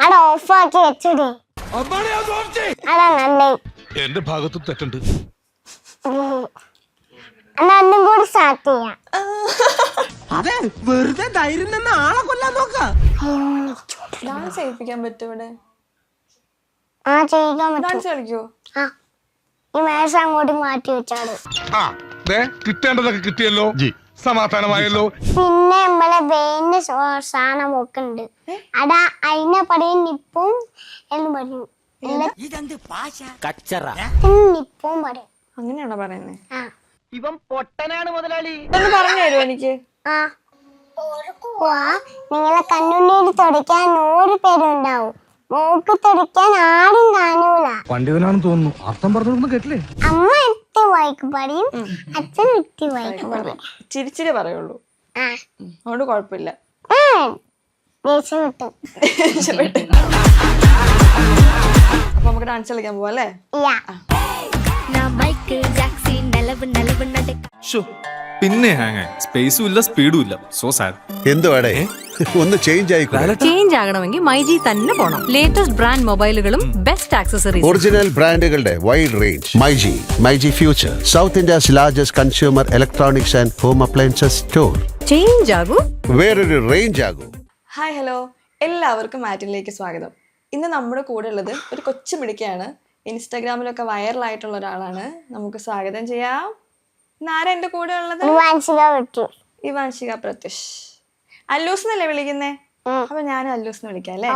അവിടെ ഓഫാക്കി അതാ നല്ലത് എന്റെ ഭാഗത്ത് തെറ്റുണ്ട്. ഉം. എന്നാ ഒന്നും കൂടി സ്റ്റാർട്ട് ചെയ്യാം. അതെ വെറുതെ ധൈര്യം നിന്ന് ആളെ കൊല്ലാൻ നോക്ക. ഡാൻസ് ചെയ്യിപ്പിക്കാൻ പറ്റും ഇവിടെ. ആ പറ്റും. ഡാൻസ് കളിക്കോ? ആ ഈ മേശ അങ്ങോട്ട് മാറ്റി വെച്ചാട് ആ ദേ കിട്ടേണ്ടതൊക്കെ കിട്ടിയല്ലോ. സമാധാനമായല്ലോ. പിന്നെ നമ്മളെ വേണ്ട സാധനം ഒക്കെ ഉണ്ട് അടാ അതിനെ പറയും നിപ്പും എന്ന് പറയും. നിപ്പും പറയും. അങ്ങനെയാണോ പറയുന്നത് ആ. ഇവൻ പൊട്ടനാണ് മുതലാളി. ഒന്ന് പറഞ്ഞു തരുമോ എനിക്ക്? ആ. നിങ്ങളെ കണ്ണുണ്ണീര് തുടയ്ക്കാൻ നൂറ് പേരുണ്ടാവും. മൂക്ക് തുടയ്ക്കാൻ ആരും കാണൂല. പണ്ഡിതനാണെന്ന് തോന്നുന്നു. അർത്ഥം പറഞ്ഞു കേട്ടില്ലേ? അമ്മ വായിക്ക് പറയും അച്ഛൻ വായിക്ക് പറയും ചിരിച്ചിരി പറയുള്ളൂ. അതുകൊണ്ട് കുഴപ്പമില്ല. അപ്പൊ നമുക്ക് ഡാൻസ് കളിക്കാൻ പോവാ അല്ലേ? ഇല്ല నా പിന്നെ ഹാങ് സ്പേസും ഇല്ല സ്പീഡും ഇല്ല. സോ സാഡ് എന്തുവാടേ ഒന്ന് ചേഞ്ച് ആയിക്കോട്ടെ ചേഞ്ച് ആകണമെങ്കിൽ മൈജി തന്നെ പോണം. ലേറ്റസ്റ്റ് ബ്രാൻഡ് മൊബൈലുകളും ബെസ്റ്റ് ആക്സസറീസ് ഒറിജിനൽ ബ്രാൻഡുകളുടെ wide range myG myG future south India's largest consumer electronics and home appliances store change ആകൂ. വേറൊരു റേഞ്ച് ആകൂ. ഹായ് ഹലോ എല്ലാവർക്കും മാറ്റിനിലേക്ക് സ്വാഗതം. ഇന്ന് നമ്മുടെ കൂടെ ഉള്ളത് ഒരു കൊച്ചു മിടുക്കയാണ്. ഇൻസ്റ്റാഗ്രാമിലൊക്കെ വൈറലായിട്ടുള്ള ഒരാളാണ്. നമുക്ക് സ്വാഗതം ചെയ്യാം. ഇന്നാരാ എന്റെ കൂടെ ഉള്ളത്? ഇവാൻഷിക പ്രത്യുഷ് അല്ലൂസ് എന്നല്ലേ വിളിക്കുന്നേ. അപ്പൊ അല്ലൂസ് എന്ന് വിളിക്കാം അല്ലേ?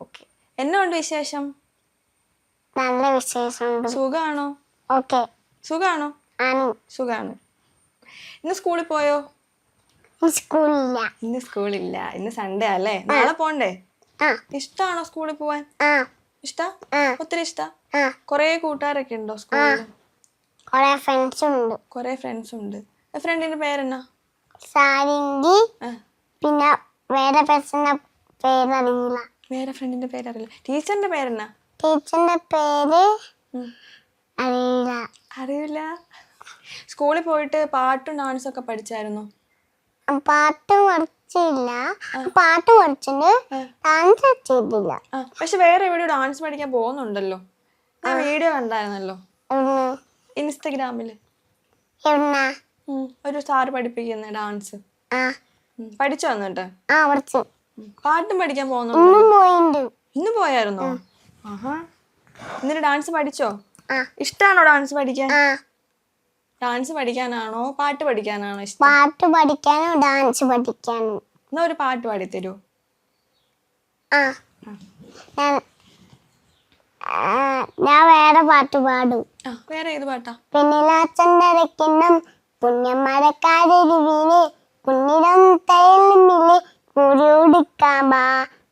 ഓക്കെ. എന്നാ ഉണ്ട് വിശേഷം? നല്ല വിശേഷം സുഖാണോ? ഓക്കെ. സുഖാണോ? സുഖാണ്. ഇന്ന് സ്കൂളിൽ പോയോ? സ്കൂളില്ല. ഇന്ന് സ്കൂളില്ല. ഇന്ന് സൺഡേ അല്ലേ? നാളെ പോണ്ടേ? ഇഷ്ടാണോ സ്കൂളിൽ പോവാൻ? ഇഷ്ടാ. ഒത്തിരി ഇഷ്ടാ? കൊറേ കൂട്ടുകാരൊക്കെ ഉണ്ടോ സ്കൂളിൽ കൊറേ ഫ്രണ്ട്സ് ഉണ്ട് കൊറേ ഫ്രണ്ട്സ് ഉണ്ട് ഫ്രണ്ടിന്റെ പേരെന്നാ? സാരിങ്കി. പിന്നെ വേറെ പേഴ്സന്റെ പേരറിയില്ല വേറെ ഫ്രണ്ടിന്റെ പേരറിയില്ല ടീച്ചറിന്റെ പേരെന്നാ? ടീച്ചറിന്റെ പേര്. അറിയില്ല. അറിയില്ല. സ്കൂളിൽ പോയിട്ട് പാട്ടും ഡാൻസും ഒക്കെ പഠിച്ചായിരുന്നു? പാട്ട് പഠിച്ചില്ല. പാട്ട് പഠിച്ചിട്ട് ഡാൻസ് ചെയ്തില്ല. പക്ഷെ വേറെ എവിടെയോ ഡാൻസ് പഠിക്കാൻ പോകുന്നുണ്ടല്ലോ. ഞാൻ വീഡിയോ കണ്ടായിരുന്നല്ലോ. ഇൻസ്റ്റഗ്രാമിൽ. ഒരു സാറ് പഠിപ്പിക്കുന്ന ഡാൻസ് പഠിച്ചു വന്നിട്ട് പാട്ടും പഠിക്കാൻ പോകുന്നു ഇന്നും പോയായിരുന്നോ? ആഹാ. എന്നിട്ട് ഡാൻസ് പഠിച്ചോ? ഇഷ്ടാണോ ഡാൻസ് പഠിക്കാൻ? ഡാൻസ് പഠിക്കാനാണോ? പാട്ട് പഠിക്കാനാണോ ഇഷ്ടം? പാട്ട് പഠിക്കാനോ ഡാൻസ് പഠിക്കാനോ? എന്നാ ഒരു പാട്ട് പാടിത്തരൂ. ആ. ഞാൻ ആ, ഞാൻ വേറെ പാട്ട് പാടും. ആ വേറെ ഏത് പാട്ടാ? പെണ്ണിലാച്ചണ്ടരക്കിണ്ണം പുണ്യമരക്കാരരുവിനെ കുഞ്ഞിടം തയലുമില്ലേ കൂടിയുടിക്കാമ്പാ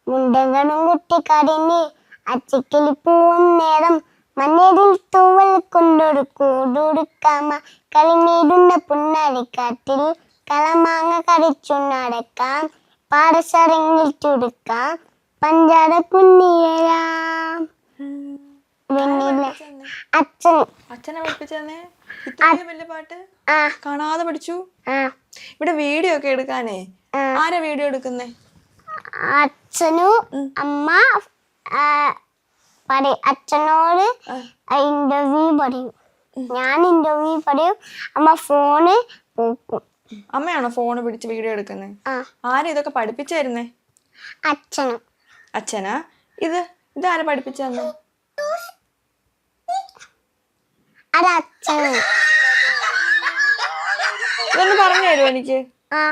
മുണ്ടകളും കുട്ടിക്കടിഞ്ഞ് അച്ചിക്കിളി പൂവും നേരം മണ്ണിരിൽ തൂവൽ കൊണ്ടൊരു കൂടുടുക്കാമ കളിമീടുണ്ട പുണ്ണാടിക്കാട്ടിൽ കളമാങ്ങ കടിച്ചുണ്ണടക്കാം. പാടശരങ്ങിൽ ചുടുക്കാം. പഞ്ചാര കുഞ്ഞിയരാം അച്ഛൻ. അച്ഛനെ ഇത്രയും വലിയ പാട്ട്? കാണാതെ പഠിച്ചു? ഇവിടെ വീഡിയോ ഒക്കെ എടുക്കാനേ. ആരാ വീഡിയോ എടുക്കുന്നേ? അച്ഛനും അമ്മ ആ, പറയും അച്ഛനോട് ഇന്റർവ്യൂ പറയും. ഞാൻ ഇന്റർവ്യൂ പറയും അമ്മ ഫോണ് പോക്കും. അമ്മയാണോ ഫോണ് പിടിച്ച് വീഡിയോ എടുക്കുന്നത് ആരും ഇതൊക്കെ പഠിപ്പിച്ചു തരുന്നേ അച്ഛനും. അച്ഛനാ? ഇത് പഠിപ്പിച്ചു തന്നെ അത് അച്ഛനും. ഇതൊന്ന് പറഞ്ഞു തരുമോ എനിക്ക്? ആ.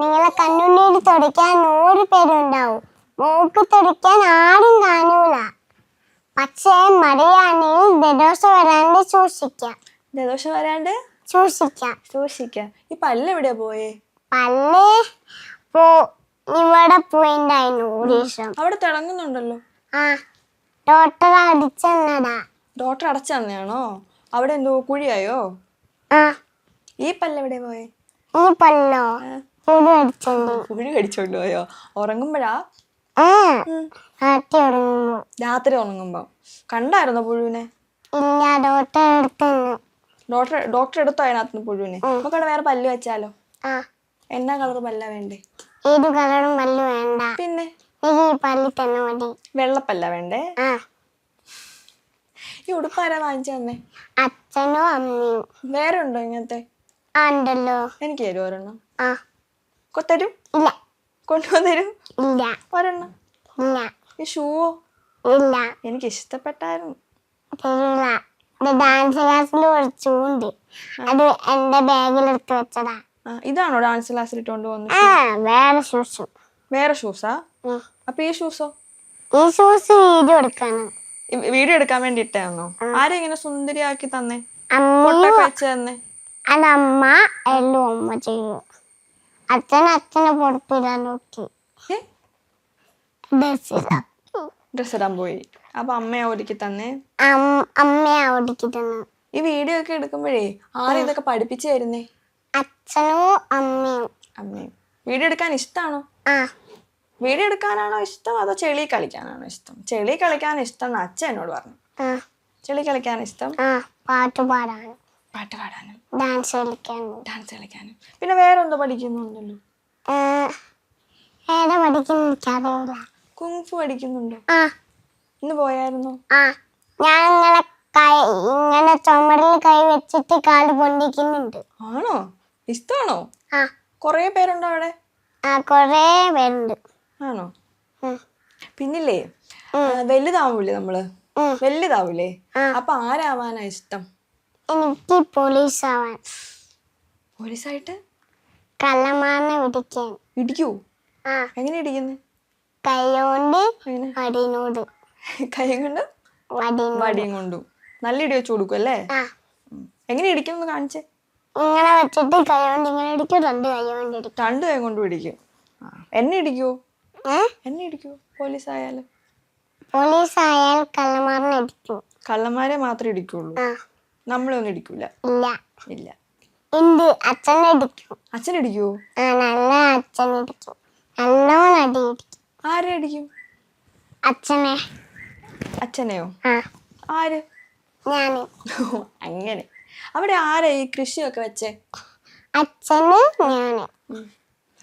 നിങ്ങളെ കണ്ണുണ്ണീര് തുടയ്ക്കാൻ നൂറ് പേരുണ്ടാവും. മൂക്ക് ആരും കാണൂല. പക്ഷേ മഴയാണെങ്കിൽ ദോഷ വരാണ്ട് സൂക്ഷിക്കാം. ജലദോഷം വരാണ്ട് സൂക്ഷിക്കാം. സൂക്ഷിക്കാം. ഈ പല്ല് എവിടെയാ പോയേ? പല്ല് പോ ഇവിടെ പോയിണ്ടായിരുന്നു ഒരു ദിവസം അവിടെ തിളങ്ങുന്നുണ്ടല്ലോ. ആ ഡോക്ടർ അടിച്ചെന്നടാ ഡോക്ടർ അടച്ചു തന്നെയാണോ? അവിടെ എന്തോ കുഴിയായോ? ആ. ഈ പല്ല് എവിടെ പോയേ? ഈ പല്ലോ കുഴി അടിച്ചുണ്ട്. കുഴി കടിച്ചോണ്ട് പോയോ? ഉറങ്ങുമ്പോഴാ രാത്രി ഉറങ്ങുമ്പോ കണ്ടായിരുന്നോ പുഴുവിനെ? ഡോക്ടർ ഡോക്ടർ എടുത്തോ അതിനകത്ത് പുഴുവിനെ? നമുക്ക് അവിടെ വേറെ പല്ല് വെച്ചാലോ? എന്നാ കളർ പല്ല വേണ്ടേ? ഏത് കളറും പല്ല് വേണ്ട. പിന്നെ? തന്നെ മതി. വെള്ളപ്പല്ല വേണ്ടേ? ഈ ഉടുപ്പാരാ വാങ്ങിച്ചു തന്നെ? അച്ഛനോ അമ്മയും? വേറെ ഉണ്ടോ ഇങ്ങനത്തെ? ഉണ്ടല്ലോ. എനിക്ക് തരും ഒരെണ്ണം? ആ. കൊത്തരും ഇല്ല. കൊണ്ടുവന്നരും ഇല്ല. ഒരെണ്ണം. ഇല്ല. ഈ ഷൂവോ? ഇല്ല. എനിക്ക് ഇഷ്ടപ്പെട്ടായിരുന്നു ഡാൻസ് ക്ലാസ്സിൽ കുറച്ചുണ്ട് അത് എന്റെ ബാഗിലെടുത്ത് വെച്ചതാ. ആ, ഇതാണോ ഡാൻസ് ക്ലാസ്സിൽ ഇട്ടുകൊണ്ട് പോകുന്നത് ആ വേറെ ഷൂസ് വേറെ ഷൂസാ അപ്പൊ ഈ ഷൂസോ ഈ ഷൂസ് വീഡിയോ എടുക്കാണ് വീഡിയോ എടുക്കാൻ വേണ്ടി ഇട്ടായിരുന്നോ ആരും ഇങ്ങനെ സുന്ദരിയാക്കി തന്നേ? വെച്ച് തന്നെ? അത് അമ്മ എല്ലാം അമ്മ ചെയ്യും. അച്ഛൻ അച്ഛനെ പൊടുപ്പിടാൻ നോക്കി. ഏ ബസ്സില. ഡ്രസ് ഇടാൻ പോയി അപ്പൊ അമ്മയെ ഒരുക്കി തന്നെ? അമ്മയെ ഒരുക്കി തന്നെ. ഈ വീഡിയോ ഒക്കെ എടുക്കുമ്പോഴേ ആരും ഇതൊക്കെ പഠിപ്പിച്ചു തരുന്നേ? അച്ഛനും അമ്മയും. അമ്മയും. വീഡിയോ എടുക്കാൻ ഇഷ്ടമാണോ വീഡിയോ എടുക്കാനാണോ ഇഷ്ടം അതോ ചെളി കളിക്കാനാണോ ഇഷ്ടം? ചെളി കളിക്കാൻ ഇഷ്ടം എന്ന് അച്ഛൻ എന്നോട് പറഞ്ഞു. ചെളി കളിക്കാൻ ഇഷ്ടം? പാട്ട് പാടാനും. പാട്ട് പാടാനും. ഡാൻസ് കളിക്കാനും. ഡാൻസ് കളിക്കാനും. പിന്നെ വേറെ എന്തോ പഠിക്കുന്നുണ്ടല്ലോ ഏതാ പഠിക്കുന്ന കുങ്ഫു പഠിക്കുന്നുണ്ടോ ആ. ഇന്ന് പോയായിരുന്നോ? ആ. ഞാൻ ഇങ്ങനെ കൈ ഇങ്ങനെ ചുമരിൽ കൈ വെച്ചിട്ട് കാൽ പൊണ്ടിക്കുന്നുണ്ട് ആണോ? ഇഷ്ടമാണോ? ആ. കുറേ പേരുണ്ടോ അവിടെ? ആ കൊറേ പേരുണ്ട്. ആണോ. പിന്നില്ലേ വലുതാവൂലേ നമ്മൾ. വലുതാവൂലേ? അപ്പൊ ആരാവാനാ ഇഷ്ടം? എനിക്ക് പോലീസ് ആവാൻ പോലീസായിട്ട്? കള്ളമാറിനെ ഇടിക്കാൻ ഇടിക്കൂ? എങ്ങനെ ഇടിക്കുന്നു? കൈകൊണ്ട് വടിനോട്. കൈ കൊണ്ട് വടിയും കൊണ്ടും നല്ല ഇടി വെച്ച് കൊടുക്കും അല്ലേ. എങ്ങനെ ഇടിക്കുന്നു കാണിച്ചേ? ഇങ്ങനെ വെച്ചിട്ട് കൈ കൊണ്ട് ഇങ്ങനെ ഇടിക്കും രണ്ട് കൈ കൊണ്ട് ഇടിക്കും. രണ്ട് കൈ കൊണ്ട് പിടിക്കും. ആ. എന്നെ ഇടിക്കുവോ എന്നെ ഇടിക്കുവോ പോലീസ് ആയാലും പോലീസ് ആയാൽ കള്ളന്മാരെ ഇടിക്കും. കള്ളന്മാരെ മാത്രമേ ഇടിക്കുള്ളൂ? നമ്മളൊന്നും നമ്മളെ ഒന്നും ഇടിക്കൂല? ഇല്ല. ഇല്ല. ഉണ്ട് അച്ഛനെ ഇടിക്കും. അച്ഛൻ ഇടിക്കുവോ ആ നല്ല അച്ഛൻ ഇടിക്കും. നല്ലോണം അടി ഇടിക്കും. ആരെ അടിക്കും? അച്ഛനെ. അച്ഛനെയോ? ആര്? അങ്ങനെ. അവിടെ ആരാ ഈ കൃഷിയൊക്കെ വെച്ചേ? അച്ഛന് ഞാൻ.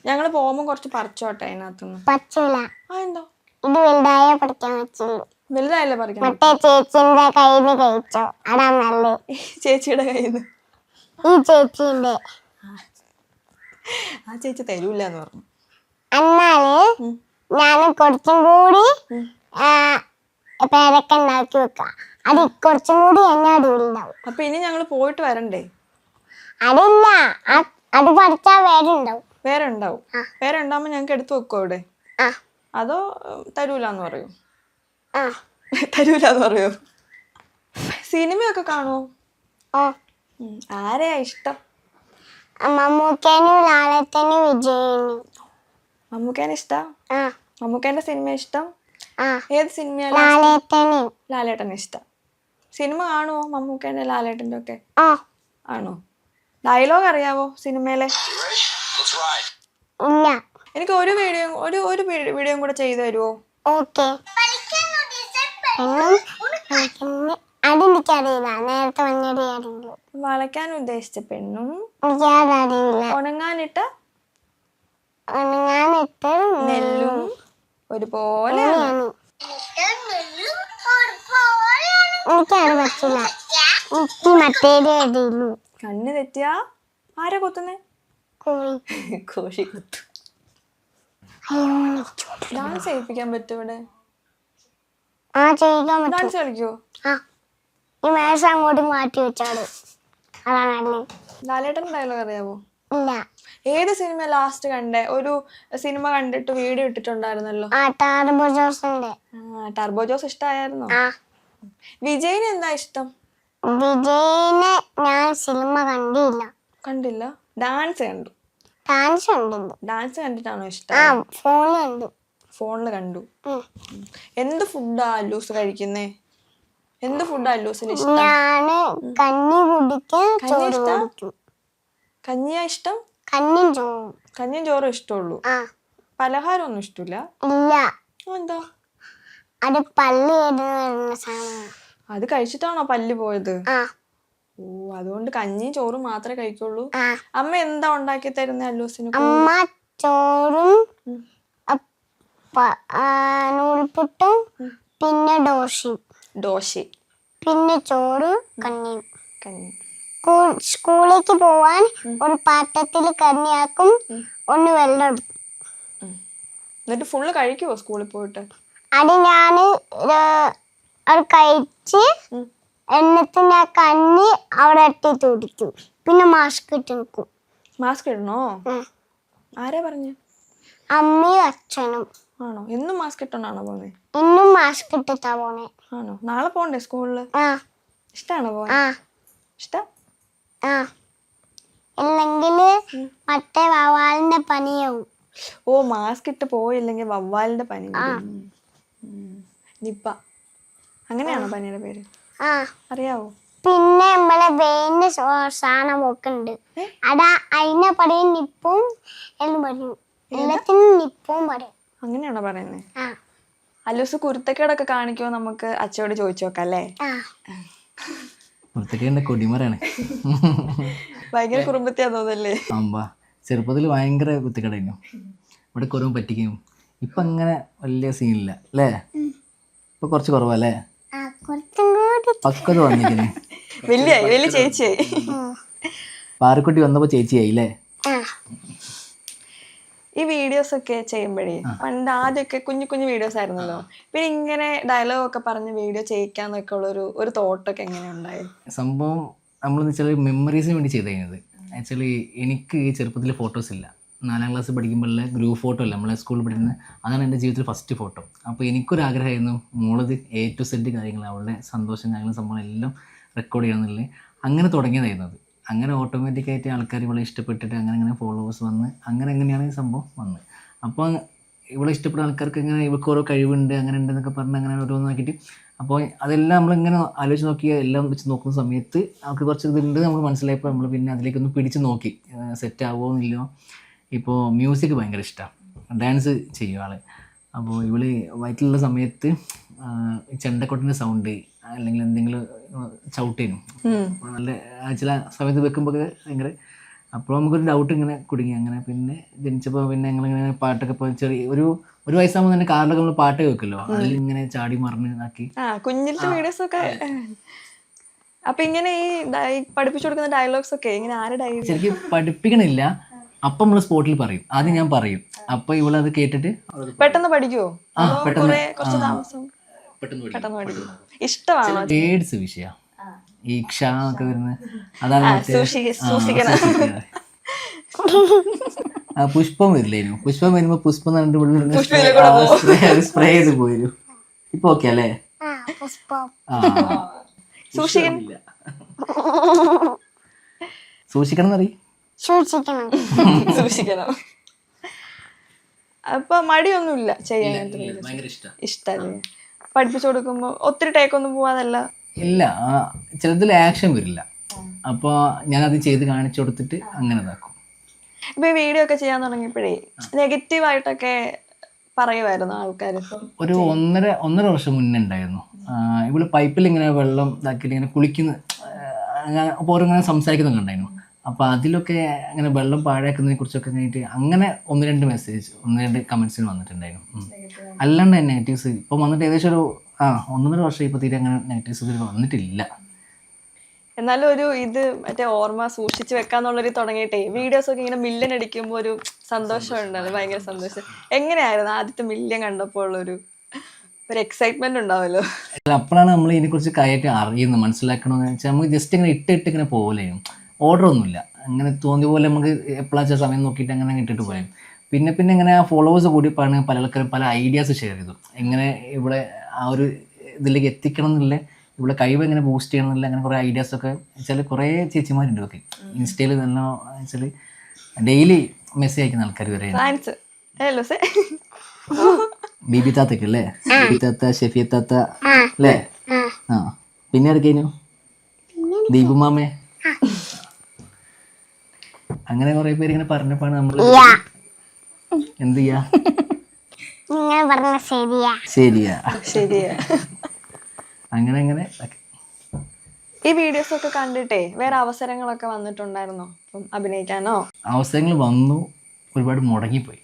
ഞങ്ങൾ പോകുമ്പോ കുറച്ച് പറിച്ചോട്ടെ അതിനകത്തുനിന്ന്. പച്ചില ആ എന്തോ ഇത് വലുതായ പഠിക്കാൻ പറ്റുള്ളൂ. വലുതായല്ലേ പറിക്കണം? മറ്റേ ചേച്ചിന്റെ കയ്യിൽ നിന്ന് കഴിച്ചോ? അതാ നല്ലത്. ചേച്ചിയുടെ കയ്യിൽ നിന്ന് ഈ ചേച്ചിന്റെ. ആ ചേച്ചി തരൂല്ലെന്ന് പറഞ്ഞു. എന്നാൽ ഞാൻ കുറച്ചും കൂടി പേരക്ക ഉണ്ടാക്കി വെക്കാം. അത് കുറച്ചും കൂടി എന്നെ അടിയിലുണ്ടാവും അപ്പൊ ഇനി ഞങ്ങൾ പോയിട്ട് വരണ്ടേ? അതില്ല. അത് പഠിച്ചാ വേറെ ഉണ്ടാവും. വേറെ ഉണ്ടാവും. വേറെ ഉണ്ടാവുമ്പോ ഞങ്ങക്ക് എടുത്തു വെക്കോ അവിടെ? അതോ തരൂലെന്ന് പറയൂ? തരൂലെന്ന് പറയൂ. സിനിമയൊക്കെ കാണുമോ ആരെയാ ഇഷ്ടം? മമ്മൂക്കേനും വിജയനും. മമ്മൂക്കേനെ ഇഷ്ടാ? മമ്മൂക്കേന്റെ സിനിമ ഇഷ്ടം? ഏത് സിനിമയാണ് ലാലേട്ടൻ ഇഷ്ടം. സിനിമ കാണുമോ മമ്മൂക്കേന്റെ ലാലേട്ടന്റെ ഒക്കെ ആണോ? ഡയലോഗ് അറിയാവോ സിനിമയിലെ? എനിക്ക് ഒരു വീഡിയോ ഒരു ഒരു വീഡിയോയും കൂടെ ചെയ്തു തരുമോ ഓക്കെ. വളയ്ക്കാൻ ഉദ്ദേശിച്ച പെണ്ണും ഉണങ്ങാനിട്ട ഞാനിട്ട് നെല്ലും ഒരുപോലെ എനിക്കത് പറ്റില്ല എനിക്ക് മറ്റേത് അറിയുള്ളൂ കണ്ണ് തെറ്റിയാ? ആരാ കൊത്തുന്നേ? കോഴി. കോഴി കൊത്തു. ഡാൻസ് ചെയ്യിപ്പിക്കാൻ പറ്റും ഇവിടെ? ആ ചെയ്യിക്കാൻ പറ്റും. ഡാൻസ് കളിക്കോ? ആ. ഈ മേശ അങ്ങോട്ട് മാറ്റി വെച്ചാട് അതാണ് ലാലേട്ടൻ ഡയലോഗ് അറിയാവോ? ഇല്ല. ഏത് സിനിമ ലാസ്റ്റ് കണ്ടേ? ഒരു സിനിമ കണ്ടിട്ട് വീഡിയോ ഇട്ടിട്ടുണ്ടായിരുന്നല്ലോ. ടാർബോ ജോസ് ഇഷ്ടമായിരുന്നോ വിജയിന് എന്താ ഇഷ്ടം? വിജയിനെ ഞാൻ സിനിമ കണ്ടില്ല. കണ്ടില്ല. ഡാൻസ് കണ്ടു. ഡാൻസ് ഉണ്ടല്ലോ ഡാൻസ് കണ്ടിട്ടാണോ ഇഷ്ടം? ഫോണിൽ കണ്ടു. ഫോണിൽ കണ്ടു. എന്ത് ഫുഡാ അല്ലൂസ് കഴിക്കുന്നേ? എന്ത് ഫുഡാ അല്ലൂസിന് ഇഷ്ടം? കഞ്ഞി കുടിക്കാൻ കഞ്ഞി ഇഷ്ടം? കഞ്ഞിയാ ഇഷ്ടം? കഞ്ഞിയും ചോറും കഞ്ഞിയും ചോറും ഇഷ്ടമുള്ളൂ. ആ. പലഹാരം ഒന്നും ഇഷ്ടമില്ല. ഇല്ല. എന്താ? അത് പല്ല് വരുന്ന അത് കഴിച്ചിട്ടാണോ പല്ല് പോയത്? ആ. ഓ അതുകൊണ്ട് കഞ്ഞിയും ചോറും മാത്രമേ കഴിക്കുള്ളൂ. ആ. അമ്മ എന്താ ഉണ്ടാക്കി തരുന്ന അല്ലൂസിന് അമ്മ ചോറും നൂൽപുട്ടും പിന്നെ ദോശയും. ദോശ പിന്നെ ചോറ് കഞ്ഞിയും. കഞ്ഞി. സ്കൂൾ- സ്കൂളിലേക്ക് പോവാൻ ഒരു പാട്ടത്തിൽ കഞ്ഞിയാക്കും ഒന്ന് വെള്ളം എന്നിട്ട് ഫുള്ള് കഴിക്കുവോ സ്കൂളിൽ പോയിട്ട്? അത് ഞാൻ കഴിച്ച് എന്നിട്ട് ഞാൻ കഞ്ഞി അവിടെ ഇട്ടിട്ട് കുടിക്കും. പിന്നെ മാസ്ക് ഇട്ട് നിൽക്കും മാസ്ക് ഇടണോ. ആരാ പറഞ്ഞു? അമ്മയും അച്ഛനും. ആണോ? എന്നും മാസ്ക് ഇട്ടോണ്ടാണോ പോന്നെ? ഇന്നും മാസ്ക് ഇട്ടിട്ടാ പോണേ. ആണോ? നാളെ പോണ്ടേ സ്കൂളിൽ ആ. ഇഷ്ടമാണോ പോവാൻ? ഇഷ്ടം? ആ. ഇല്ലെങ്കിൽ മറ്റേ വവ്വാലിന്റെ പനിയാവും. ഓ മാസ്ക് ഇട്ട് പോയില്ലെങ്കിൽ വവ്വാലിന്റെ പനി വരും. ഉം. നിപ്പ. അങ്ങനെയാണോ പനിയുടെ പേര്? ആ. അറിയാവോ? പിന്നെ നമ്മളെ വെയിന് സാധനം ഒക്കെ ഉണ്ട്. അതാ അതിനെ പറയും നിപ്പും എന്ന് പറയും. എല്ലാത്തിനും നിപ്പും പറയും. അങ്ങനെയാണോ പറയുന്നത് ആ. അല്ലൂസ് കുരുത്തക്കേടൊക്കെ കാണിക്കുമോ നമുക്ക് അച്ഛയോട് ചോദിച്ചു നോക്കാം അല്ലേ? ആ. പുറത്തേക്ക് കൊടിമറാണ് ഭയങ്കര കുറുമ്പത്തിയാ തോന്നല്ലേ അമ്പാ ചെറുപ്പത്തിൽ ഭയങ്കര കുത്തിക്കടയിരുന്നു ഇവിടെ കുറവ് പറ്റിക്കും. ഇപ്പം അങ്ങനെ വലിയ സീനില്ല അല്ലേ? ഇപ്പൊ കുറച്ച് കുറവല്ലേ ആ കുറച്ചും കൂടി. പക്വത വന്നിരിക്കുന്നത് വലിയായി വലിയ ചേച്ചിയായി. പാറക്കുട്ടി വന്നപ്പോ ചേച്ചിയായി അല്ലേ? ആ. ഈ വീഡിയോസ് ഒക്കെ ചെയ്യുമ്പോഴേ പണ്ട് ആദ്യമൊക്കെ കുഞ്ഞു കുഞ്ഞു വീഡിയോസ് ആയിരുന്നല്ലോ. പിന്നെ ഇങ്ങനെ ഡയലോഗ് ഒക്കെ പറഞ്ഞ് വീഡിയോ ചെയ്യിക്കാന്നൊക്കെ ഉള്ള ഒരു ഒരു തോട്ടൊക്കെ എങ്ങനെ ഉണ്ടായി? സംഭവം നമ്മൾ വെച്ചാൽ മെമ്മറീസിന് വേണ്ടി ചെയ്ത് കഴിഞ്ഞത്. ആക്ച്വലി എനിക്ക് ഈ ചെറുപ്പത്തിൽ ഫോട്ടോസ് ഇല്ല. നാലാം ക്ലാസ് പഠിക്കുമ്പോഴുള്ള ഗ്രൂപ്പ് ഫോട്ടോ അല്ല നമ്മളെ സ്കൂളിൽ പഠിക്കുന്ന അതാണ് എന്റെ ജീവിതത്തിൽ ഫസ്റ്റ് ഫോട്ടോ അപ്പോൾ എനിക്കൊരാഗ്രഹമായിരുന്നു മോളത് എ ടു സെഡ് കാര്യങ്ങൾ അവളുടെ സന്തോഷം കാര്യങ്ങളും സംഭവം എല്ലാം റെക്കോർഡ് ചെയ്യണമെന്നുള്ളത് അങ്ങനെ തുടങ്ങിയതായിരുന്നു അത്. അങ്ങനെ ഓട്ടോമാറ്റിക്കായിട്ട് ആൾക്കാർ ഇവളെ ഇഷ്ടപ്പെട്ടിട്ട് അങ്ങനെ അങ്ങനെ ഫോളോവേഴ്സ് വന്ന് അങ്ങനെ എങ്ങനെയാണ് ഈ സംഭവം വന്നത് അപ്പോൾ ഇവളെ ഇഷ്ടപ്പെടുന്ന ആൾക്കാർക്ക് ഇങ്ങനെ ഇവൾക്ക് ഓരോ കഴിവുണ്ട് അങ്ങനെ ഉണ്ടെന്നൊക്കെ പറഞ്ഞ് അങ്ങനെ ഓരോന്ന് നോക്കിയിട്ട് അപ്പോൾ അതെല്ലാം നമ്മളിങ്ങനെ ആലോചിച്ച് നോക്കി എല്ലാം വെച്ച് നോക്കുന്ന സമയത്ത് അവർക്ക് കുറച്ച് ഇതുണ്ട് നമ്മൾ മനസ്സിലായപ്പോൾ നമ്മൾ പിന്നെ അതിലേക്കൊന്ന് പിടിച്ച് നോക്കി. സെറ്റ് ആവുമോ എന്നില്ലയോ ഇപ്പോൾ മ്യൂസിക് ഭയങ്കര ഇഷ്ടമാണ് ഡാൻസ് ചെയ്യുവാൾ അപ്പോൾ ഇവൾ വയറ്റിലുള്ള സമയത്ത് ചെണ്ടക്കൊട്ടിന്റെ സൗണ്ട് അല്ലെങ്കിൽ എന്തെങ്കിലും ചവിട്ടേനും. നല്ല ചില സമയത്ത് വെക്കുമ്പോൾ ഭയങ്കര അപ്പോൾ നമുക്കൊരു ഡൗട്ട് ഇങ്ങനെ കുടുങ്ങി. അങ്ങനെ പിന്നെ ജനിച്ചപ്പോൾ പിന്നെ ഞങ്ങളിങ്ങനെ പാട്ടൊക്കെ ഇപ്പോൾ ചെറിയ ഒരു ഒരു വയസ്സാകുമ്പോൾ തന്നെ കാറിലൊക്കെ നമ്മൾ പാട്ട് വെക്കല്ലോ അതിൽ ഇങ്ങനെ ചാടി മറിഞ്ഞ് ആക്കി കുഞ്ഞിലത്തെ വീഡിയോസ് ഒക്കെ അപ്പൊ ഇങ്ങനെ ഈ പഠിപ്പിച്ചു കൊടുക്കുന്ന ഡയലോഗ്സ് ഒക്കെ ഇങ്ങനെ ആരുടെ ശരിക്കും പഠിപ്പിക്കണില്ല. അപ്പൊ നമ്മൾ സ്പോട്ടിൽ പറയും. ആദ്യം ഞാൻ പറയും. അപ്പൊ ഇവളത് കേട്ടിട്ട് പെട്ടെന്ന് പഠിക്കുവോ? പെട്ടെന്ന്. കുറച്ച് താമസം? ഇഷ്ടമാണോ വിഷയ. ഈ ക്ഷ ഒക്കെ വരുന്ന അതാണ് ആ, പുഷ്പം വരില്ലേനു. പുഷ്പം വരുമ്പോ പുഷ്പം സ്പ്രേ ചെയ്ത് പോയിരുന്നു ഇപ്പൊ ഓക്കെ അല്ലേ? ആ പുഷ്പം. ആ. സൂക്ഷിക്കണം. സൂക്ഷിക്കണം എന്നറിയും സൂക്ഷിക്കണം. സൂക്ഷിക്കണം. അപ്പൊ മടിയൊന്നുമില്ല ഇഷ്ടം. ഇഷ്ടല്ലേ? പഠിപ്പിച്ചു കൊടുക്കുമ്പോ ഒത്തിരി ടേക്ക് ഒന്നും പോവാതല്ല? ഇല്ല ചിലതിൽ ആക്ഷൻ വരില്ല. അപ്പോൾ അത് ചെയ്ത് കാണിച്ചു കൊടുത്തിട്ട് അങ്ങനെ ഇതാക്കും. ഇപ്പൊ ഈ വീഡിയോ ഒക്കെ ചെയ്യാൻ തുടങ്ങിയപ്പോഴേ നെഗറ്റീവ് ആയിട്ടൊക്കെ പറയുമായിരുന്നു ആൾക്കാർ ഒരു ഒന്നര ഒന്നര വർഷം മുന്നേ ഉണ്ടായിരുന്നു. ഇവൾ പൈപ്പിൽ ഇങ്ങനെ വെള്ളം ഇതാക്കിയിട്ട് ഇങ്ങനെ കുളിക്കുന്ന അപ്പോൾ ഓരോങ്ങനെ സംസാരിക്കുന്നൊക്കെ ഉണ്ടായിരുന്നു അപ്പോൾ അതിലൊക്കെ അങ്ങനെ വെള്ളം പാഴാക്കുന്നതിനെ കുറിച്ചൊക്കെ കഴിഞ്ഞിട്ട് അങ്ങനെ ഒന്ന് രണ്ട് മെസ്സേജ് ഒന്ന് രണ്ട് കമന്റ്സിന് വന്നിട്ടുണ്ടായിരുന്നു. അല്ലാണ്ട് നെഗറ്റീവ്സ് ഇപ്പം വന്നിട്ട് ഏകദേശം ഒരു ആ ഒന്നര വർഷം ഇപ്പോൾ തീരെ അങ്ങനെ നെഗറ്റീവ്സ് ഇതിൽ വന്നിട്ടില്ല. എന്നാലും ഒരു ഇത് മറ്റേ ഓർമ്മ സൂക്ഷിച്ചു വെക്കാന്നുള്ളൊരു തുടങ്ങിയിട്ടേ വീഡിയോസ് ഒക്കെ ഇങ്ങനെ മില്യൻ അടിക്കുമ്പോൾ ഒരു സന്തോഷം. ഉണ്ടാവും ഭയങ്കര സന്തോഷം. എങ്ങനെയായിരുന്നു ആദ്യത്തെ മില്യൻ കണ്ടപ്പോൾ ഉള്ളൊരു ഒരു എക്സൈറ്റ്മെന്റ് ഉണ്ടാവുമല്ലോ അല്ല, അപ്പോഴാണ് നമ്മൾ ഇതിനെക്കുറിച്ച് കാര്യമായിട്ട് അറിയുന്നത് മനസ്സിലാക്കണമെന്ന് വെച്ചാൽ നമുക്ക് ജസ്റ്റ് ഇങ്ങനെ ഇട്ട് ഇട്ട് ഇങ്ങനെ പോകലേനും ഓർഡർ ഒന്നുമില്ല അങ്ങനെ തോന്നിയ പോലെ നമുക്ക് എപ്പോഴാച്ച സമയം നോക്കിയിട്ട് അങ്ങനെ അങ്ങ് ഇട്ടിട്ട് പോയാൽ പിന്നെ പിന്നെ ഇങ്ങനെ ഫോളോവേഴ്സ് കൂടിയപ്പോഴാണ് പല ആൾക്കാരും പല ഐഡിയാസ് ഷെയർ ചെയ്തു. എങ്ങനെ ഇവിടെ ആ ഒരു ഇതിലേക്ക് എത്തിക്കണം എന്നുള്ള ഇവിടെ കഴിവ് എങ്ങനെ ബൂസ്റ്റ് ചെയ്യണം എന്നുള്ള അങ്ങനെ കുറേ ഐഡിയാസ് ഒക്കെ വെച്ചാൽ കുറേ ചേച്ചിമാരുണ്ട് ഒക്കെ ഇൻസ്റ്റയിൽ നല്ല വെച്ചാൽ ഡെയിലി മെസ്സേജ് അയക്കുന്ന ആൾക്കാർ വരെ. താങ്ക്സ് ഹലോ സേ ബിബി താത്തക്ക് അല്ലേ? ബിബി താത്ത ഷെഫിയ താത്ത അല്ലേ? ആ. പിന്നെ എടുക്കേനു ദീപുമാമേ അങ്ങനെ കുറെ പേര് ഇങ്ങനെ പറഞ്ഞപ്പോഴാണ് നമ്മൾ എന്ത് ചെയ്യാ? നിങ്ങൾ പറഞ്ഞ ശരിയാ. ശരിയാ. ശരിയാ. അങ്ങനെ അങ്ങനെ. ഈ വീഡിയോസ് ഒക്കെ കണ്ടിട്ടേ വേറെ അവസരങ്ങളൊക്കെ വന്നിട്ടുണ്ടായിരുന്നോ? അപ്പം അഭിനയിക്കാനോ? അവസരങ്ങൾ വന്നു ഒരുപാട് മുടങ്ങിപ്പോയി.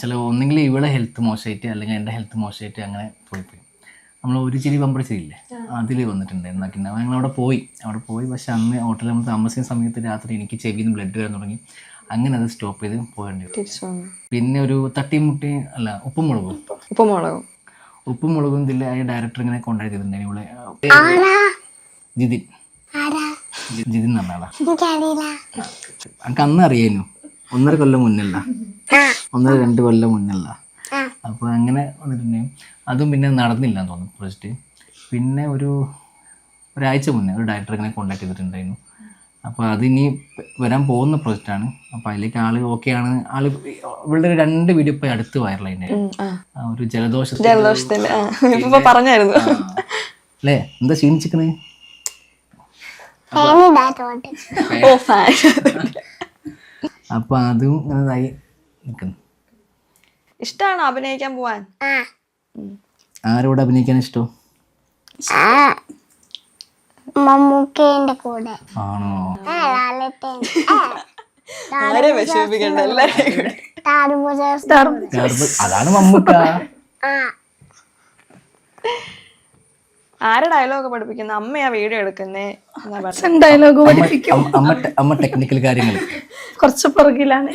ചില ഒന്നെങ്കിൽ ഇവളെ ഹെൽത്ത് മോശമായിട്ട് അല്ലെങ്കിൽ എന്റെ ഹെൽത്ത് മോശമായിട്ട് അങ്ങനെ പോയിപ്പോയി. നമ്മൾ ഒരു ചിരി പമ്പടിച്ചില്ലേ? അതിൽ വന്നിട്ടുണ്ട്. എന്നാക്കി ഞങ്ങൾ അവിടെ പോയി. അവിടെ പോയി. പക്ഷെ അന്ന് ഹോട്ടലിൽ നമ്മൾ താമസിക്കുന്ന സമയത്ത് രാത്രി എനിക്ക് ചെവിയിൽ നിന്ന് ബ്ലഡ് വരാൻ തുടങ്ങി. അങ്ങനെ അത് സ്റ്റോപ്പ് ചെയ്ത് പോകേണ്ടി വരും പിന്നെ ഒരു തട്ടിമുട്ടി അല്ല ഉപ്പും മുളകും ഉപ്പും മുളകും ഉപ്പും മുളകും ഇതിൽ ആ ഡയറക്ടർ ഇങ്ങനെ കോണ്ടാക്ട് ചെയ്തിട്ടുണ്ടായിരുന്നു ഇവിടെ ആരാ? ജിതിൻ ജിതിൻ എന്ന് പറഞ്ഞ ആളാ. എനിക്കറിയില്ല. എനിക്ക് അന്ന് അറിയാനു? ഒന്നര കൊല്ലം മുന്നല്ല ഒന്നര രണ്ട് കൊല്ലം മുന്നല്ല. അപ്പോൾ അങ്ങനെ വന്നിട്ടുണ്ടെങ്കിൽ അതും പിന്നെ നടന്നില്ല എന്ന് തോന്നുന്നു പ്രൊജക്റ്റ് പിന്നെ ഒരു ഒരാഴ്ച മുന്നേ ഒരു ഡയറക്ടറെ ഇങ്ങനെ കോണ്ടാക്ട് ചെയ്തിട്ടുണ്ടായിരുന്നു. അപ്പോൾ അതിനി വരാൻ പോകുന്ന പ്രൊജക്റ്റാണ് അപ്പോൾ അതിലേക്ക് ആൾ ഓക്കെ ആണ്. ആൾ ഇവളുടെ ഒരു രണ്ട് വീഡിയോ ഇപ്പോൾ അടുത്ത് വൈറലായിന്റെ ഒരു ജലദോഷ ജലദോഷത്തിന്റെ ആ. പറഞ്ഞായിരുന്നു. അല്ലേ? എന്താ ക്ഷീണിച്ചിക്കണേ ഫാൻ അപ്പോൾ അതും ഇങ്ങനെ നിൽക്കുന്നു ഇഷ്ടമാണോ അഭിനയിക്കാൻ പോവാൻ? ആ. ആരോട് അഭിനയിക്കാൻ ഇഷ്ടം? ആ. മമ്മൂക്കേന്റെ കൂടെ. ആണോ? ആരെ വിഷമിപ്പിക്കണ്ട എല്ലാരെയും അതാണ് മമ്മൂക്ക. ആ. ആരെ ഡയലോഗ് പഠിപ്പിക്കുന്ന? അമ്മയാ വീഡിയോ എടുക്കുന്നേ ഡയലോഗ് പഠിപ്പിക്കും. അമ്മ അമ്മ ടെക്നിക്കൽ കാര്യങ്ങൾ കുറച്ച് പുറകിലാണ്.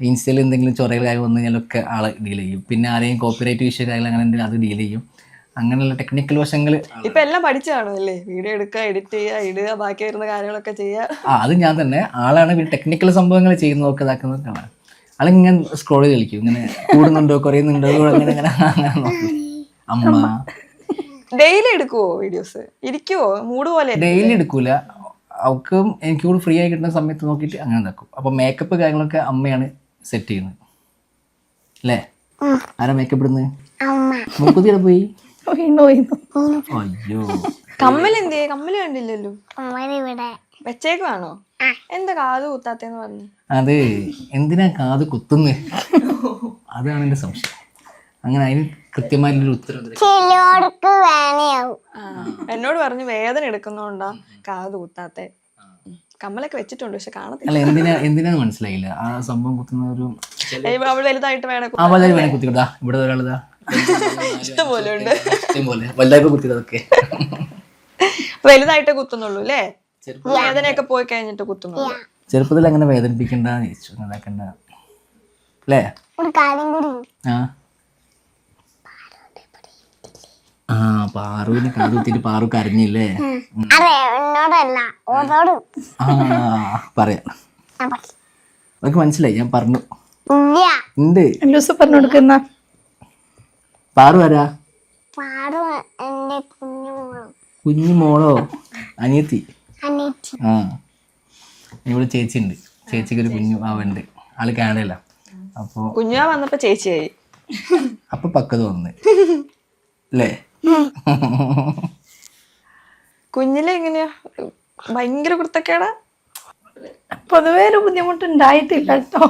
ഇൻസ്റ്റയിൽ എന്തെങ്കിലും ചൊറകൾ കാര്യം വന്നു കഴിഞ്ഞാലൊക്കെ ആളെ ഡീൽ ചെയ്യും. പിന്നെ ആരെയും കോപ്പിറൈറ്റ് വിഷയ കാര്യങ്ങൾ അങ്ങനെ എന്തെങ്കിലും അത് ഡീൽ ചെയ്യും. അങ്ങനെയുള്ള ടെക്നിക്കൽ വശങ്ങൾ ഇപ്പൊ എല്ലാം പഠിച്ചു അല്ലേ വീഡിയോ എടുക്കുക എഡിറ്റ് ചെയ്യുക ഇടുക ബാക്കി വരുന്ന കാര്യങ്ങളൊക്കെ ചെയ്യുക. ആ അത് ഞാൻ തന്നെ ആളാണ് പിന്നെ ടെക്നിക്കൽ സംഭവങ്ങൾ ചെയ്യുന്നതൊക്കെ ഇതാക്കുന്നത് കാണാം. ആളിങ്ങനെ സ്ക്രോൾ ചെയ്ത് കളിക്കും. ഇങ്ങനെ കൂടുന്നുണ്ടോ കുറയുന്നുണ്ടോ അങ്ങനെ അങ്ങനെ അമ്മ. ഡെയിലി എടുക്കുവോ വീഡിയോസ് ഇരിക്കുവോ? മൂഡ് പോലെ ഡെയിലി എടുക്കൂല. അവക്കും എനിക്കൂടെ കൂടി ഫ്രീ ആയി കിട്ടുന്ന സമയത്ത് നോക്കിയിട്ട് അങ്ങനെ നടക്കും. അപ്പോൾ മേക്കപ്പ് കാര്യങ്ങളൊക്കെ അമ്മയാണ് സെറ്റ് ചെയ്യുന്നത് അല്ലേ ആരാ മേക്കപ്പ് ഇടുന്നത് അമ്മ. മൂക്കുത്തിയുടെ പോയി? അയ്യോ. കമ്മൽ എന്ത് കമ്മൽ കണ്ടില്ലല്ലോ വെച്ചേക്കുവാണോ? എന്താ കാത് കുത്താത്തേന്ന് പറഞ്ഞു? അത് എന്തിനാ കാത് കുത്തുന്നത് അതാണ് എന്റെ സംശയം. അങ്ങനെ അതിന് കൃത്യമായിട്ടുള്ള ഉത്തരം എന്നോട് പറഞ്ഞു വേദന എടുക്കുന്നോണ്ടാ കാത് കുത്താത്തെ. കമ്മലൊക്കെ വെച്ചിട്ടുണ്ട് പക്ഷെ കാണത്തില്ല. അല്ല എന്തിനാ എന്തിനാന്ന് മനസ്സിലായില്ല. ആ സംഭവം കുത്തുന്ന ഒരു ഇപ്പൊ അവൾ വലുതായിട്ട് വേണം ആ വലുതായി വേണേ കുത്തിക്കടാ ഇവിടെ ഒരാളിതാ ഇഷ്ടംപോലെ ഉണ്ട്. പോലെ. വലുതായപ്പോ കുത്തിയതൊക്കെ വലുതായിട്ട് കുത്തുന്നുള്ളൂ അല്ലേ? വേദനയൊക്കെ പോയി കഴിഞ്ഞിട്ട് കുത്തുന്നുള്ളൂ. ചെറുപ്പത്തിൽ അങ്ങനെ വേദനിപ്പിക്കണ്ടെന്ന് ചോദിച്ചു ഇതാക്കണ്ട അല്ലേ? ഒരു കാര്യം കൂടി. ആ. ആ പാറുവിനെ കാത് പാറു കരഞ്ഞില്ലേ? അതെ എന്നോടല്ല ഓരോട് ആ പറയാം. അതൊക്കെ മനസ്സിലായി ഞാൻ പറഞ്ഞു. ഉണ്ട്. ലൂസ് പറഞ്ഞു കൊടുക്കുന്ന പാറു ആരാ? പാറു എന്റെ കുഞ്ഞുമോളും കുഞ്ഞു മോളോ? അനിയത്തി. ആ. ഇവിടെ ചേച്ചി ഉണ്ട് ചേച്ചിക്ക് ഒരു കുഞ്ഞു ആവുണ്ട് ആൾ കാണില്ല അപ്പോൾ കുഞ്ഞാ വന്നപ്പോ ചേച്ചിയായി. അപ്പൊ പക്കത് വന്ന് അല്ലേ? കുഞ്ഞിലെ എങ്ങനെയാ? ഭയങ്കര കുർത്തക്കേടാ പൊതുവേ ഒരു ബുദ്ധിമുട്ട് ഉണ്ടായിട്ടില്ല കേട്ടോ.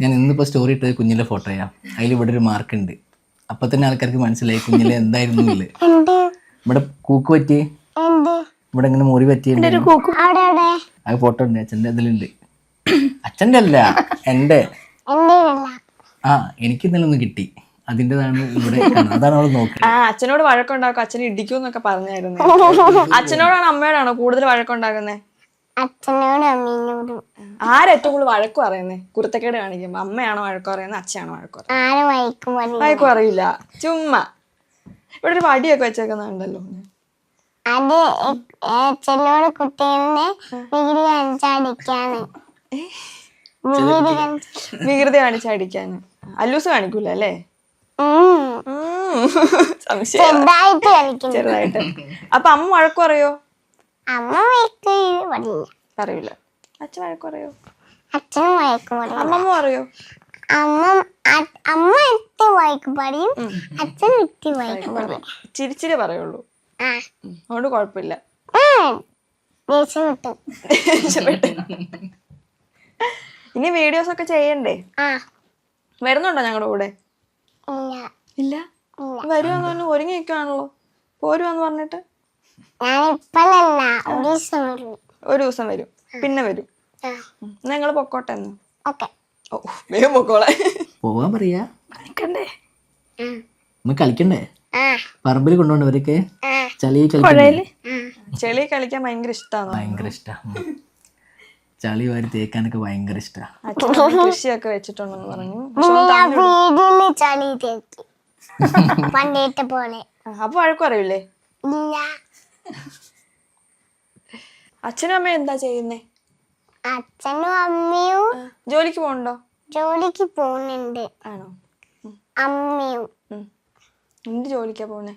ഞാൻ ഇന്നിപ്പോ സ്റ്റോറി ഇട്ടത് കുഞ്ഞിലെ ഫോട്ടോയാ അതിൽ ഇവിടെ ഒരു മാർക്ക് ഉണ്ട്. അപ്പൊ തന്നെ ആൾക്കാർക്ക് മനസ്സിലായി കുഞ്ഞിലെ എന്തായിരുന്നു ഇല്ലേ ഇവിടെ കൂക്ക് പറ്റി ഇവിടെ ഇങ്ങനെ മുറി പറ്റി അവിടെ അവിടെ. ആ ഫോട്ടോ ഉണ്ട് അച്ഛന്റെ അതിലുണ്ട്. അച്ഛന്റെ അല്ല എന്റെ ആ എനിക്ക് ഇന്നലെ ഒന്ന് കിട്ടി. അതിന്റെതാണ് ഇവിടെ. അതാണ് അവൾ നോക്കുന്നത് ആ അച്ഛനോട് വഴക്കുണ്ടാക്കും. അച്ഛനെ ഇടിക്കൂന്നൊക്കെ പറഞ്ഞായിരുന്നു. അച്ഛനോടാണോ അമ്മയോടാണോ കൂടുതൽ വഴക്കുണ്ടാക്കുന്നേ അച്ഛനോടും അമ്മീനോടും. ആരേറ്റവും കൂടുതൽ വഴക്ക് പറയുന്നേ? കുരുത്തക്കേട് കാണിക്കുമ്പോ അമ്മയാണോ വഴക്ക് പറയുന്നത് അച്ഛനാണോ വഴക്ക് പറയുന്നത് ആരും വൈക്കും പറയും വഴക്ക് പറയില്ല. ചുമ്മാ. ഇവിടെ ഒരു വടിയൊക്കെ വെച്ചേക്കുന്നുണ്ടല്ലോ. അത് അച്ഛനോട് കുട്ടീനെ വികിരി കാണിച്ചടിക്കാണ് വികൃതി കാണിച്ചടിക്കാന് അല്ലൂസ് കാണിക്കൂല അല്ലേ? ചെറുതായിട്ട് അപ്പൊ അമ്മ വഴക്ക് പറയോ? അമ്മ പറയൂല. അച്ഛൻ വഴക്ക് പറയോ? അച്ഛൻ വഴക്ക് പറയും അമ്മമ്മ പറയോ? അമ്മ അമ്മ വഴക്ക് പറയും. അച്ഛൻ വഴക്ക് പറയും. ചിരിച്ചിരി പറയുള്ളൂ. അതുകൊണ്ട് കുഴപ്പമില്ല. ഇനി വീഡിയോസ് ഒക്കെ ചെയ്യണ്ടേ വരുന്നുണ്ടോ ഞങ്ങളുടെ കൂടെ? ഇല്ല. പറഞ്ഞു ഒരുങ്ങി നിൽക്കുവാണല്ലോ പോരുവാന്ന് പറഞ്ഞിട്ട്? ഒരു ദിവസം വരും. ഒരു ദിവസം വരും. പിന്നെ വരും. നിങ്ങൾ ഞങ്ങൾ പൊക്കോട്ടെ എന്ന്? ഓ വേഗം പൊക്കോളെ. പോവാൻ പറയാ? കളിക്കണ്ടേ? നമ്മൾ കളിക്കണ്ടേ? ആ. പറമ്പിൽ കൊണ്ടുപോകണ്ട അവരൊക്കെ ചളി ചെളി കളിക്കാൻ ഭയങ്കര ഇഷ്ടമാണ് ഭയങ്കര ഇഷ്ടാ. ചളി വാരി തേക്കാനൊക്കെ ഭയങ്കര ഇഷ്ടാ. അച്ഛൻ കൃഷിയൊക്കെ വെച്ചിട്ടുണ്ടെന്ന് പറഞ്ഞു. വീടിന് ചളി തേക്കി. പോലെ. ആ, അപ്പൊ വഴക്കും അറിയില്ലേ ഇല്ല. അച്ഛനും അമ്മയും എന്താ ചെയ്യുന്നേ? അച്ഛനും അമ്മയും ജോലിക്ക് പോകണ്ടോ ജോലിക്ക് പോകുന്നുണ്ട്. ആണോ? അമ്മയും. ഉം. എന്ത് ജോലിക്കാ പോകുന്നേ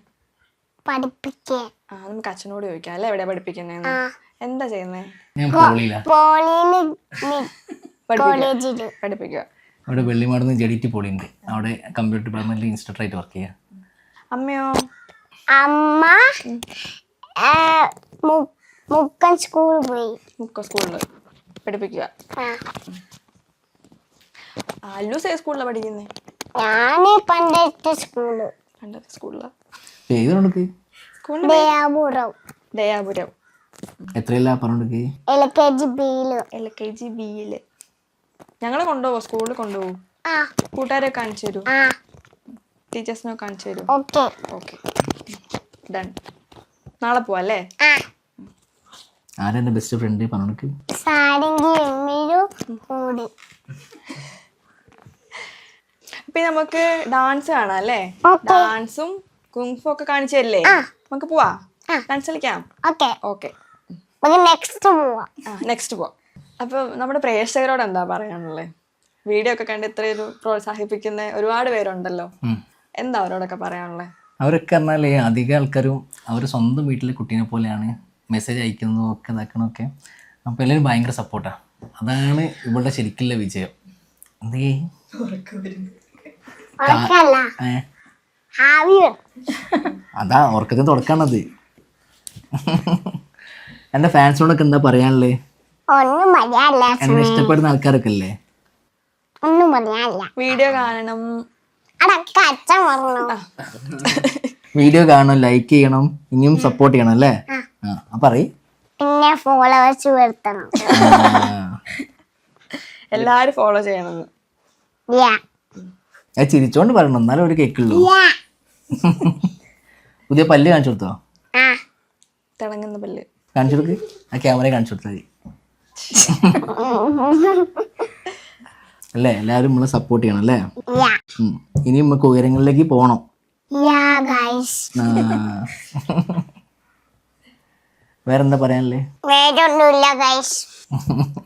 പഠിപ്പിക്കാൻ ആ നമുക്ക് അച്ഛനോട് ചോദിക്കാം. അല്ലേ എവിടെയാ പഠിപ്പിക്കുന്നേന്ന്? എന്താ ചെയ്യുന്നേ? ഞാൻ പോളിയിൽ. പഠിപ്പിക്കുക കോളേജിൽ. പഠിപ്പിക്കുക അവിടെ വെള്ളിമാടുന്ന് ജഡിറ്റി പോളിയുണ്ട്. അവിടെ കമ്പ്യൂട്ടർ ഡിപ്പാർട്ട്മെന്റിൽ ഇൻസ്ട്രക്ടറായിട്ട് വർക്ക് ചെയ്യാം. അമ്മയോ? അമ്മ ആ, മു- മുക്കൻ സ്കൂളിൽ പോയി. മുക്ക സ്കൂളിൽ പഠിപ്പിക്കുക ആ. അല്ലൂസ് ഏത് സ്കൂളിലാണ് പഠിക്കുന്നേ? ഞാൻ പണ്ടത്തെ സ്കൂൾ പണ്ടത്തെ സ്കൂളിലാ ഏത് പറഞ്ഞിട്ട് സ്കൂളിൽ ദയാപുരം. ദയാപുരം. എത്രയല്ല പറഞ്ഞിട്ട് എൽ കെ ജി ബിയിൽ എൽ കെ ജി ബിയിൽ ഞങ്ങളെ കൊണ്ടുപോവോ? സ്കൂളിൽ കൊണ്ടുപോകും ആ. കൂട്ടുകാരെ കാണിച്ചു തരൂ? ആ. ടീച്ചേഴ്സിനെ കാണിച്ചു തരൂ? ഓക്കെ. ഓക്കെ. ഡൺ നാളെ പോവാ അല്ലേ? ആ. ആരാ എന്റെ ബെസ്റ്റ് ഫ്രണ്ട് പറഞ്ഞിട്ട് സാരംഗി എമ്മിരു കൂടി അപ്പൊ നമുക്ക് ഡാൻസ് കാണാം അല്ലേ? ഡാൻസും കുങ്ഫും ഒക്കെ കാണിച്ചു തരില്ലേ നമുക്ക് പോവാ. ഡാൻസ് കളിക്കാം. ഓക്കെ. ഓക്കെ. നമുക്ക് നെക്സ്റ്റ് പോവാം. നെക്സ്റ്റ് പോവാം. അപ്പൊ നമ്മുടെ പ്രേക്ഷകരോട് എന്താ പറയാനുള്ളത് വീഡിയോ ഒക്കെ കണ്ട് ഇത്രയും പ്രോത്സാഹിപ്പിക്കുന്ന ഒരുപാട് പേരുണ്ടല്ലോ. എന്താ അവരോടൊക്കെ പറയാനുള്ളത് അവരൊക്കെ പറഞ്ഞാൽ അധിക ആൾക്കാരും അവർ സ്വന്തം വീട്ടിലെ കുട്ടീനെ പോലെയാണ് മെസ്സേജ് അയക്കുന്നതും ഒക്കെ ഇതാക്കണമൊക്കെ അപ്പോൾ എല്ലാവരും ഭയങ്കര സപ്പോർട്ടാണ് അതാണ് ഇവളുടെ ശരിക്കുള്ള വിജയം. എന്തേ? ഏ. അതാ ഉറക്കത്തിന് തുടക്കണത് എന്റെ ഫാൻസിനോടൊക്കെ എന്താ പറയാനല്ലേ എന്നെ ഇഷ്ടപ്പെടുന്ന ആൾക്കാരൊക്കെ അല്ലേ? ഒന്നും പറയാനില്ല വീഡിയോ കാണണം. വീഡിയോ കാണണം ലൈക്ക് ചെയ്യണം ഇനിയും സപ്പോർട്ട് ചെയ്യണം അല്ലേ? ആ. പറയ്. പിന്നെ ഫോളോവേഴ്സ് വരുത്തണം എല്ലാരും ഫോളോ ചെയ്യണമെന്ന് അത് ചിരിച്ചോണ്ട് പറയണം. എന്നാലും ഒരു കേക്കുള്ളൂ. പുതിയ പല്ല് കാണിച്ചു കൊടുത്തോ? ആ തിളങ്ങുന്ന പല്ല്. കാണിച്ചു കൊടുക്ക്. ആ ക്യാമറ കാണിച്ചു കൊടുത്താൽ മതി. അല്ലേ? എല്ലാവരും നമ്മളെ സപ്പോർട്ട് ചെയ്യണം അല്ലേ. ഇനി നമുക്ക് ഉയരങ്ങളിലേക്ക് പോകണം വേറെന്താ പറയാനല്ലേ? വേറൊന്നുമില്ല ഗൈസ്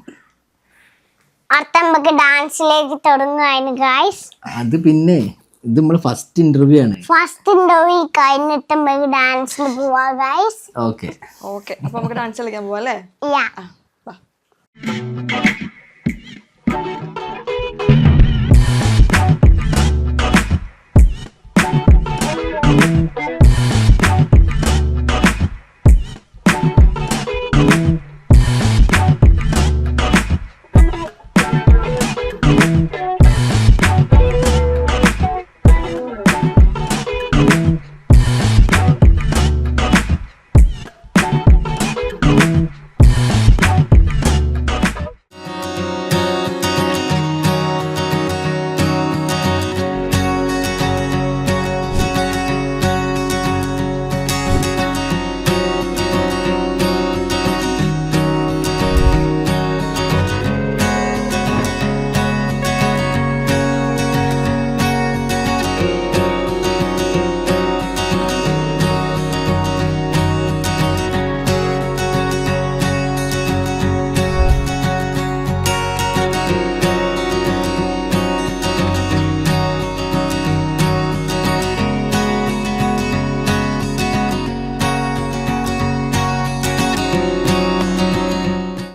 അടുത്ത നമുക്ക് ഡാൻസിലേക്ക് തുടങ്ങുകയാണ് ഗൈസ് അത് പിന്നെ ഇത് നമ്മൾ ഫസ്റ്റ് ഇന്റർവ്യൂ ആണ്. ഫസ്റ്റ് ഇന്റർവ്യൂ കഴിഞ്ഞിട്ട് നമുക്ക് ഡാൻസിന് പോവാ ഗൈസ് ഓക്കെ ഓക്കെ അപ്പൊ നമുക്ക് ഡാൻസ് കളിക്കാൻ പോവാ അല്ലേ? യാ വാ.